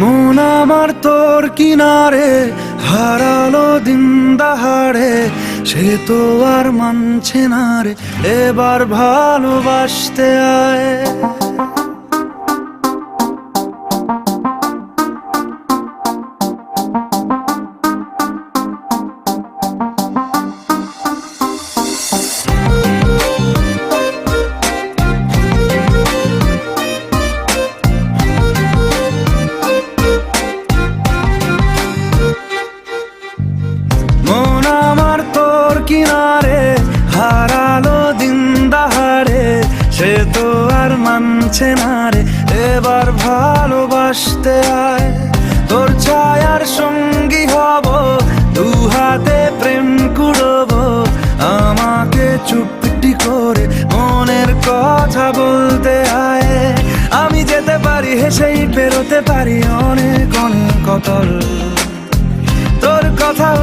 মন আমার তোর কিনারে, হারালো দিন দাহারে সে তো আর মানছে না রে, এবার ভালোবাসতে আয়। কিনারে, হারালো দিন দাহাড়ে সে তো আর মানছে না রে। এবার ভালোবাসতে আয়, তোর ছায়ার সঙ্গী হব দু হাতে প্রেম কুড়ব। আমাকে চুপটি করে মনের কথা বলতে আয়। আমি যেতে পারি, হেসেই পেরোতে পারি, অনেক অনেক কতল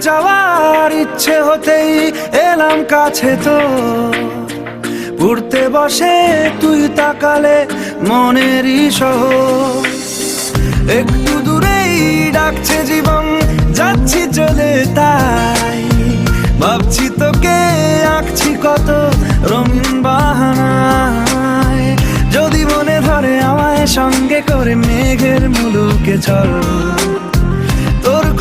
যাওয়ার ইচ্ছে হতেই এলাম কাছে তো। উড়তে বসে তুই তাকালে মনেরই সহ একটু দূরেই ডাকছে জীবন, যাচ্ছি চলে তাই। ভাবছি তোকে আঁকছি কত রঙিন বাহানায়। যদি মনে ধরে আমায় সঙ্গে করে মেঘের মুলুকে চল।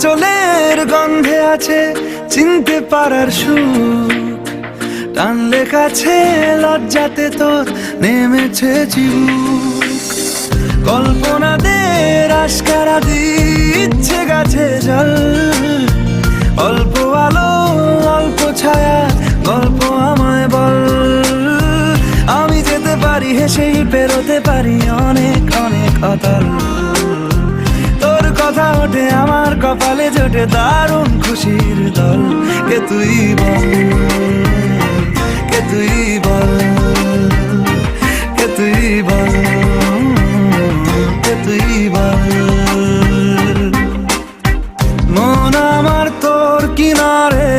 তোরা চলের গন্ধে আছে চিনতে পারার সুখ। টানলে কাছে লজ্জাতে তোর নেমেছে চিবুক কল্পনাদের আশকারা দিচ্ছে গাছে জল। অল্প আলো, অল্প ছায়া, গল্প আমায় বল। আমি যেতে পারি, হেসেই পেরোতে পারি অনেক অনেক অতল। কথা ওঠে, আমার কপালে জোটে দারুণ খুশির দল। কে তুই বল? কে তুই বল? কে তুই বল? কে তুই বল? মন আমার তোর কিনারে,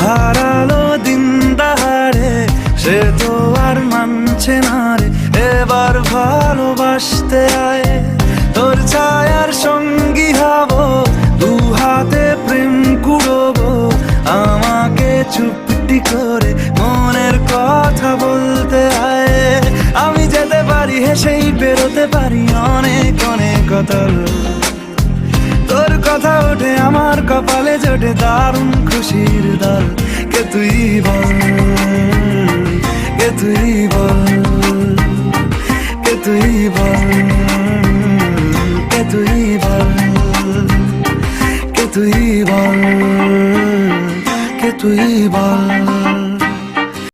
হারালো দিন দাহাড়ে সে তো আর মানছে না রে। এবার ভালোবাসতে আয় চুপটি করে মনের কথা বলতে আয়। আমি যেতে পারি, হেসেই বেরোতে পারি অনেক অনেক কতল তোর কথা ওঠে, আমার কপালে জোটে দারুণ খুশির দল। কে তুই বল? কে তুই বল? কে তুই বল? কে তুই বল? কে তুই বল? তুই বল